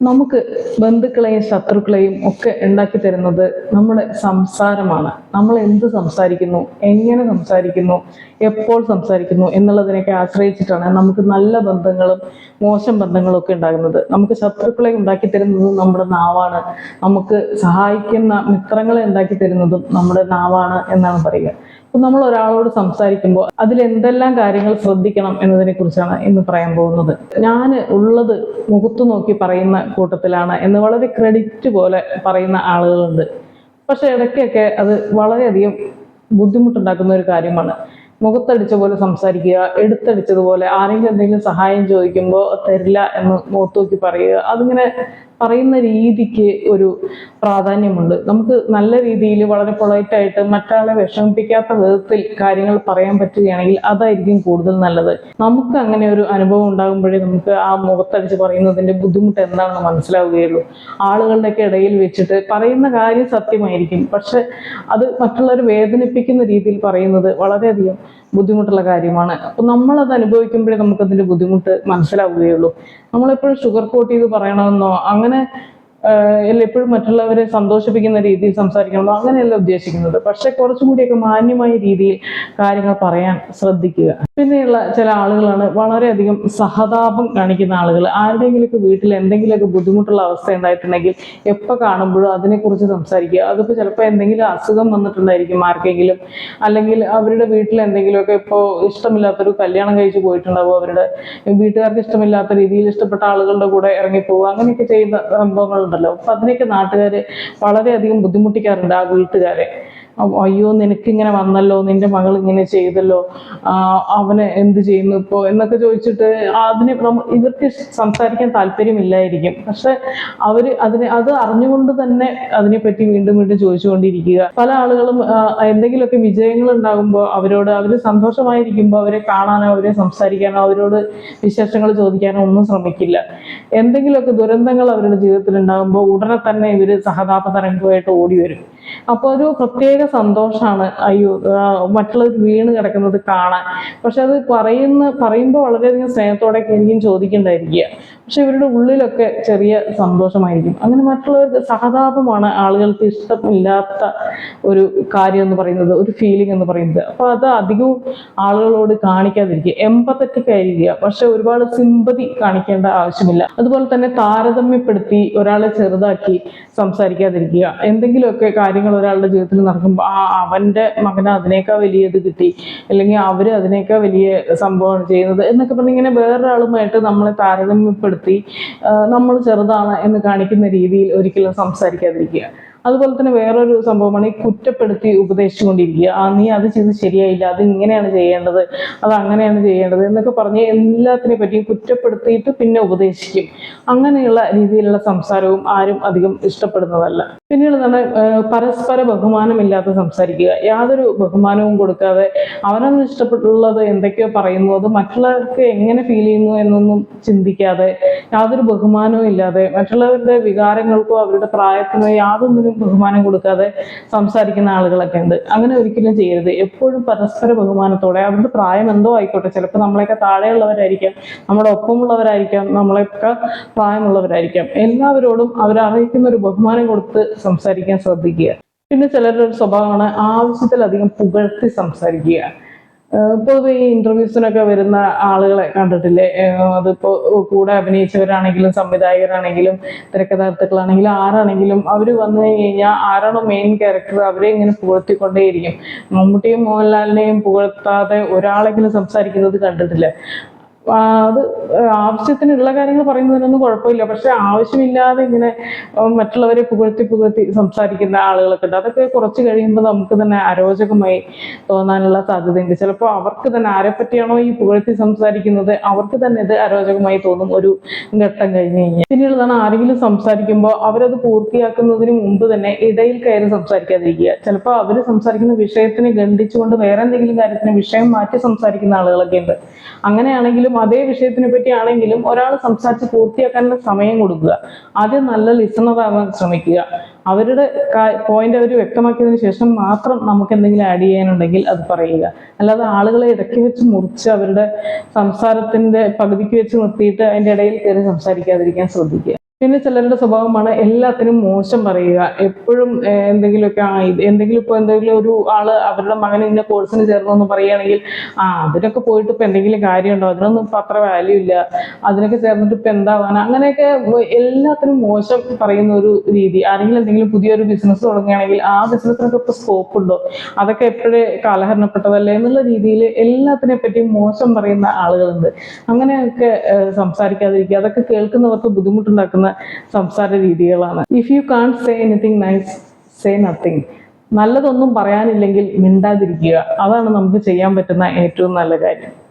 നമുക്ക് ബന്ധുക്കളെയും ശത്രുക്കളെയും ഒക്കെ ഉണ്ടാക്കി തരുന്നത് നമ്മുടെ സംസാരമാണ്. നമ്മൾ എന്ത് സംസാരിക്കുന്നു എങ്ങനെ സംസാരിക്കുന്നു എപ്പോൾ സംസാരിക്കുന്നു എന്നുള്ളതിനൊക്കെ ആശ്രയിച്ചിട്ടാണ് നമുക്ക് നല്ല ബന്ധങ്ങളും മോശം ബന്ധങ്ങളും ഒക്കെ ഉണ്ടാകുന്നത്. നമുക്ക് ശത്രുക്കളെ ഉണ്ടാക്കി തരുന്നത് നമ്മുടെ നാവാണ്. നമുക്ക് സഹായിക്കുന്ന മിത്രങ്ങളെ ഉണ്ടാക്കി തരുന്നതും നമ്മുടെ നാവാണ് എന്നാണ് പറയുക. അപ്പൊ നമ്മൾ ഒരാളോട് സംസാരിക്കുമ്പോൾ അതിൽ എന്തെല്ലാം കാര്യങ്ങൾ ശ്രദ്ധിക്കണം എന്നതിനെ കുറിച്ചാണ് ഇന്ന് പറയാൻ പോകുന്നത്. ഞാൻ ഉള്ളത് മുഖത്തു നോക്കി പറയുന്ന കൂട്ടത്തിലാണ് എന്ന് വളരെ ക്രെഡിറ്റ് പോലെ പറയുന്ന ആളുകളുണ്ട്. പക്ഷെ ഇടയ്ക്കൊക്കെ അത് വളരെയധികം ബുദ്ധിമുട്ടുണ്ടാക്കുന്ന ഒരു കാര്യമാണ്. മുഖത്തടിച്ച പോലെ സംസാരിക്കുക എടുത്തടിച്ചതുപോലെ ആരെങ്കിലും എന്തെങ്കിലും സഹായം ചോദിക്കുമ്പോൾ തരില്ല എന്ന് മുഖത്ത് നോക്കി പറയുക അതിങ്ങനെ പറയുന്ന രീതിക്ക് ഒരു പ്രാധാന്യമുണ്ട്. നമുക്ക് നല്ല രീതിയിൽ വളരെ പൊളൈറ്റായിട്ട് മറ്റാളെ വിഷമിപ്പിക്കാത്ത വിധത്തിൽ കാര്യങ്ങൾ പറയാൻ പറ്റുകയാണെങ്കിൽ അതായിരിക്കും കൂടുതൽ നല്ലത്. നമുക്ക് അങ്ങനെ ഒരു അനുഭവം ഉണ്ടാകുമ്പോഴേ നമുക്ക് ആ മുഖത്തടിച്ച് പറയുന്നതിന്റെ ബുദ്ധിമുട്ട് എന്താണെന്ന് മനസ്സിലാവുകയുള്ളൂ. ആളുകളുടെയൊക്കെ ഇടയിൽ വെച്ചിട്ട് പറയുന്ന കാര്യം സത്യമായിരിക്കും. പക്ഷെ അത് മറ്റുള്ളവർ വേദനിപ്പിക്കുന്ന രീതിയിൽ പറയുന്നത് വളരെയധികം ബുദ്ധിമുട്ടുള്ള കാര്യമാണ്. അപ്പൊ നമ്മളത് അനുഭവിക്കുമ്പോഴേ നമുക്കതിന്റെ ബുദ്ധിമുട്ട് മനസ്സിലാവുകയുള്ളൂ. നമ്മളെപ്പോഴും ഷുഗർ കോട്ട് ചെയ്ത് പറയണമെന്നോ അങ്ങനെ അങ്ങനെ എപ്പോഴും മറ്റുള്ളവരെ സന്തോഷിപ്പിക്കുന്ന രീതിയിൽ സംസാരിക്കണമല്ലോ അങ്ങനെയല്ല ഉദ്ദേശിക്കുന്നത്. പക്ഷെ കുറച്ചുകൂടിയൊക്കെ മാന്യമായ രീതിയിൽ കാര്യങ്ങൾ പറയാൻ ശ്രദ്ധിക്കുക. പിന്നെയുള്ള ചില ആളുകളാണ് വളരെയധികം സഹതാപം കാണിക്കുന്ന ആളുകൾ. ആരുടെയെങ്കിലുമൊക്കെ വീട്ടിൽ എന്തെങ്കിലുമൊക്കെ ബുദ്ധിമുട്ടുള്ള അവസ്ഥ ഉണ്ടായിട്ടുണ്ടെങ്കിൽ എപ്പോൾ കാണുമ്പോഴും അതിനെക്കുറിച്ച് സംസാരിക്കുക. അതിപ്പോൾ ചിലപ്പോൾ എന്തെങ്കിലും അസുഖം വന്നിട്ടുണ്ടായിരിക്കും ആർക്കെങ്കിലും. അല്ലെങ്കിൽ അവരുടെ വീട്ടിൽ എന്തെങ്കിലുമൊക്കെ ഇപ്പോൾ ഇഷ്ടമില്ലാത്തൊരു കല്യാണം കഴിച്ച് പോയിട്ടുണ്ടാവും അവരുടെ വീട്ടുകാർക്ക് ഇഷ്ടമില്ലാത്ത രീതിയിൽ ഇഷ്ടപ്പെട്ട ആളുകളുടെ കൂടെ ഇറങ്ങിപ്പോവുക അങ്ങനെയൊക്കെ ചെയ്യുന്ന സംഭവങ്ങളുണ്ടല്ലോ അപ്പം അതിനൊക്കെ നാട്ടുകാർ വളരെയധികം ബുദ്ധിമുട്ടിക്കാറുണ്ട് ആ വീട്ടുകാരെ. അയ്യോ നിനക്ക് ഇങ്ങനെ വന്നല്ലോ നിന്റെ മകൾ ഇങ്ങനെ ചെയ്തല്ലോ അവന് എന്ത് ചെയ്യുന്നു ഇപ്പോ എന്നൊക്കെ ചോദിച്ചിട്ട് അതിന് ഇവർക്ക് സംസാരിക്കാൻ താല്പര്യമില്ലായിരിക്കും. പക്ഷെ അവർ അതിനെ അത് അറിഞ്ഞുകൊണ്ട് തന്നെ അതിനെപ്പറ്റി വീണ്ടും വീണ്ടും ചോദിച്ചുകൊണ്ടിരിക്കുക. പല ആളുകളും എന്തെങ്കിലുമൊക്കെ വിജയങ്ങൾ ഉണ്ടാകുമ്പോൾ അവരോട് അവർ സന്തോഷമായിരിക്കുമ്പോൾ അവരെ കാണാനോ അവരെ സംസാരിക്കാനോ അവരോട് വിശേഷങ്ങൾ ചോദിക്കാനോ ഒന്നും ശ്രമിക്കില്ല. എന്തെങ്കിലുമൊക്കെ ദുരന്തങ്ങൾ അവരുടെ ജീവിതത്തിൽ ഉണ്ടാകുമ്പോൾ ഉടനെ തന്നെ ഇവർ സഹതാപ തരംഗമായിട്ട് ഓടി വരും അപ്പോൾ ഒരു പ്രത്യേക സന്തോഷമാണ് അയ്യോ മറ്റുള്ളവർ വീണ് കിടക്കുന്നത് കാണാൻ. പക്ഷെ അത് പറയുന്ന പറയുമ്പോൾ വളരെയധികം സ്നേഹത്തോടെ എനിക്കും ചോദിക്കേണ്ടായിരിക്കുക. പക്ഷെ ഇവരുടെ ഉള്ളിലൊക്കെ ചെറിയ സന്തോഷമായിരിക്കും. അങ്ങനെ മറ്റുള്ളവർക്ക് സഹതാപമാണ് ആളുകൾക്ക് ഇഷ്ടമില്ലാത്ത ഒരു കാര്യം എന്ന് പറയുന്നത് ഒരു ഫീലിംഗ് എന്ന് പറയുന്നത്. അപ്പോൾ അത് അധികവും ആളുകളോട് കാണിക്കാതിരിക്കുക. എമ്പത്തറ്റിക് ആയിരിക്കുക. പക്ഷെ ഒരുപാട് സിമ്പതി കാണിക്കേണ്ട ആവശ്യമില്ല. അതുപോലെ തന്നെ താരതമ്യപ്പെടുത്തി ഒരാളെ ചെറുതാക്കി സംസാരിക്കാതിരിക്കുക. എന്തെങ്കിലുമൊക്കെ കാര്യങ്ങൾ ഒരാളുടെ ജീവിതത്തിൽ നടക്കുമ്പോൾ ആ അവന്റെ മകന് അതിനേക്കാൾ വലിയത് കിട്ടി. അല്ലെങ്കിൽ അവർ അതിനേക്കാൾ വലിയ സംഭവമാണ് ചെയ്യുന്നത് എന്നൊക്കെ പറഞ്ഞ് ഇങ്ങനെ വേറൊരാളുമായിട്ട് നമ്മളെ താരതമ്യപ്പെടുത്തി നമ്മൾ ചെറുതാണ് എന്ന് കാണിക്കുന്ന രീതിയിൽ ഒരിക്കലും സംസാരിക്കാതിരിക്കുക. അതുപോലെ തന്നെ വേറൊരു സംഭവമാണ് ഈ കുറ്റപ്പെടുത്തി ഉപദേശിച്ചുകൊണ്ടിരിക്കുക. ആ നീ അത് ചെയ്ത് ശരിയായില്ല അത് ഇങ്ങനെയാണ് ചെയ്യേണ്ടത് അത് അങ്ങനെയാണ് ചെയ്യേണ്ടത് എന്നൊക്കെ പറഞ്ഞ് എല്ലാത്തിനെ പറ്റിയും കുറ്റപ്പെടുത്തിയിട്ട് പിന്നെ ഉപദേശിക്കും. അങ്ങനെയുള്ള രീതിയിലുള്ള സംസാരവും ആരും അധികം ഇഷ്ടപ്പെടുന്നതല്ല. പിന്നീടതാണ് പരസ്പര ബഹുമാനമില്ലാതെ സംസാരിക്കുക. യാതൊരു ബഹുമാനവും കൊടുക്കാതെ അവനൊന്നും ഇഷ്ടപ്പെട്ടുള്ളത് എന്തൊക്കെയോ പറയുന്നു അത് മറ്റുള്ളവർക്ക് എങ്ങനെ ഫീൽ ചെയ്യുന്നു എന്നൊന്നും ചിന്തിക്കാതെ യാതൊരു ബഹുമാനവും ഇല്ലാതെ മറ്റുള്ളവരുടെ വികാരങ്ങൾക്കോ അവരുടെ പ്രായത്തിനോ യാതൊന്നിനും ബഹുമാനം കൊടുക്കാതെ സംസാരിക്കുന്ന ആളുകളൊക്കെ ഉണ്ട്. അങ്ങനെ ഒരിക്കലും ചെയ്യരുത്. എപ്പോഴും പരസ്പര ബഹുമാനത്തോടെ. അവരുടെ പ്രായം എന്തോ ആയിക്കോട്ടെ. ചിലപ്പോൾ നമ്മളെയൊക്കെ താഴെയുള്ളവരായിരിക്കാം. നമ്മുടെ ഒപ്പമുള്ളവരായിരിക്കാം. നമ്മളെയൊക്കെ പ്രായമുള്ളവരായിരിക്കാം. എല്ലാവരോടും അവരറിയിക്കുന്ന ഒരു ബഹുമാനം കൊടുത്ത് സംസാരിക്കാൻ ശ്രദ്ധിക്കുക. പിന്നെ ചിലരുടെ ഒരു സ്വഭാവമാണ് ആവശ്യത്തിലധികം പുകഴ്ത്തി സംസാരിക്കുക. പൊതുവെ ഈ ഇന്റർവ്യൂസിനൊക്കെ വരുന്ന ആളുകളെ കണ്ടിട്ടില്ലേ? അതിപ്പോ കൂടെ അഭിനയിച്ചവരാണെങ്കിലും സംവിധായകരാണെങ്കിലും തിരക്കഥാർത്ഥുക്കളാണെങ്കിലും ആരാണെങ്കിലും അവർ വന്നു കഴിഞ്ഞാൽ ആരാണോ മെയിൻ ക്യാരക്ടർ അവരെ ഇങ്ങനെ പുകഴ്ത്തിക്കൊണ്ടേയിരിക്കും. മമ്മൂട്ടിയും മോഹൻലാലിനെയും പുകഴ്ത്താതെ ഒരാളെങ്കിലും സംസാരിക്കുന്നത് കണ്ടിട്ടില്ല? അത് ആവശ്യത്തിനുള്ള കാര്യങ്ങൾ പറയുന്നതിനൊന്നും കുഴപ്പമില്ല. പക്ഷെ ആവശ്യമില്ലാതെ ഇങ്ങനെ മറ്റുള്ളവരെ പുകഴ്ത്തി പുകഴ്ത്തി സംസാരിക്കുന്ന ആളുകളൊക്കെ ഉണ്ട്. അതൊക്കെ കുറച്ച് കഴിയുമ്പോൾ നമുക്ക് തന്നെ അരോചകമായി തോന്നാനുള്ള സാധ്യതയുണ്ട്. ചിലപ്പോൾ അവർക്ക് തന്നെ ആരെ പറ്റിയാണോ ഈ പുകഴ്ത്തി സംസാരിക്കുന്നത്? അവർക്ക് തന്നെ ഇത് അരോചകമായി തോന്നും ഒരു ഘട്ടം കഴിഞ്ഞ് കഴിഞ്ഞാൽ. പിന്നെയുള്ളതാണ് ആരെങ്കിലും സംസാരിക്കുമ്പോൾ അവരത് പൂർത്തിയാക്കുന്നതിന് മുമ്പ് തന്നെ ഇടയിൽ കയറി സംസാരിക്കാതിരിക്കുക. ചിലപ്പോൾ അവർ സംസാരിക്കുന്ന വിഷയത്തിനെ ഗണ്ഡിച്ചുകൊണ്ട് വേറെ എന്തെങ്കിലും കാര്യത്തിന് വിഷയം മാറ്റി സംസാരിക്കുന്ന ആളുകളൊക്കെ ഉണ്ട്. അങ്ങനെയാണെങ്കിലും അതേ വിഷയത്തിനെ പറ്റി ആണെങ്കിലും ഒരാൾ സംസാരിച്ച് പൂർത്തിയാക്കാനുള്ള സമയം കൊടുക്കുക. ആദ്യം നല്ല ലിസണർ ആവാൻ ശ്രമിക്കുക. അവരുടെ പോയിന്റ് അവർ വ്യക്തമാക്കിയതിന് ശേഷം മാത്രം നമുക്ക് എന്തെങ്കിലും ആഡ് ചെയ്യാനുണ്ടെങ്കിൽ അത് പറയുക. അല്ലാതെ ആളുകളെ ഇടയ്ക്ക് വെച്ച് മുറിച്ച് അവരുടെ സംസാരത്തിന്റെ പകുതിക്ക് വെച്ച് നിർത്തിയിട്ട് അതിന്റെ ഇടയിൽ കയറി സംസാരിക്കാതിരിക്കാൻ ശ്രദ്ധിക്കുക. പിന്നെ ചിലരുടെ സ്വഭാവമാണ് എല്ലാത്തിനും മോശം പറയുക. എപ്പോഴും എന്തെങ്കിലുമൊക്കെ ആ ഇത് എന്തെങ്കിലും ഇപ്പോൾ എന്തെങ്കിലും ഒരു ആൾ അവരുടെ മകൻ ഇന്ന കോഴ്സിന് ചേർന്നു എന്ന് പറയുകയാണെങ്കിൽ ആ അതിനൊക്കെ പോയിട്ട് ഇപ്പം എന്തെങ്കിലും കാര്യമുണ്ടോ? അതിനൊന്നും ഇപ്പം അത്ര വാല്യൂ ഇല്ല. അതിനൊക്കെ ചേർന്നിട്ട് ഇപ്പം എന്താവാനാ അങ്ങനെയൊക്കെ എല്ലാത്തിനും മോശം പറയുന്ന ഒരു രീതി. ആരെങ്കിലും എന്തെങ്കിലും പുതിയൊരു ബിസിനസ് തുടങ്ങുകയാണെങ്കിൽ ആ ബിസിനസ്സിനൊക്കെ ഇപ്പോൾ സ്കോപ്പ് ഉണ്ടോ? അതൊക്കെ എപ്പോഴേ കാലഹരണപ്പെട്ടതല്ലേ? എന്നുള്ള രീതിയിൽ എല്ലാത്തിനെ പറ്റിയും മോശം പറയുന്ന ആളുകളുണ്ട്. അങ്ങനെയൊക്കെ സംസാരിക്കാതിരിക്കുക. അതൊക്കെ കേൾക്കുന്നവർക്ക് ബുദ്ധിമുട്ടുണ്ടാക്കുന്ന സംസാര രീതികളാണ്. If you can say anything nice say nothing നല്ലതൊന്നും പറയാനില്ലെങ്കിൽ മിണ്ടാതിരിക്കുക. അതാണ് നമുക്ക് ചെയ്യാൻ പറ്റുന്ന ഏറ്റവും നല്ല കാര്യം.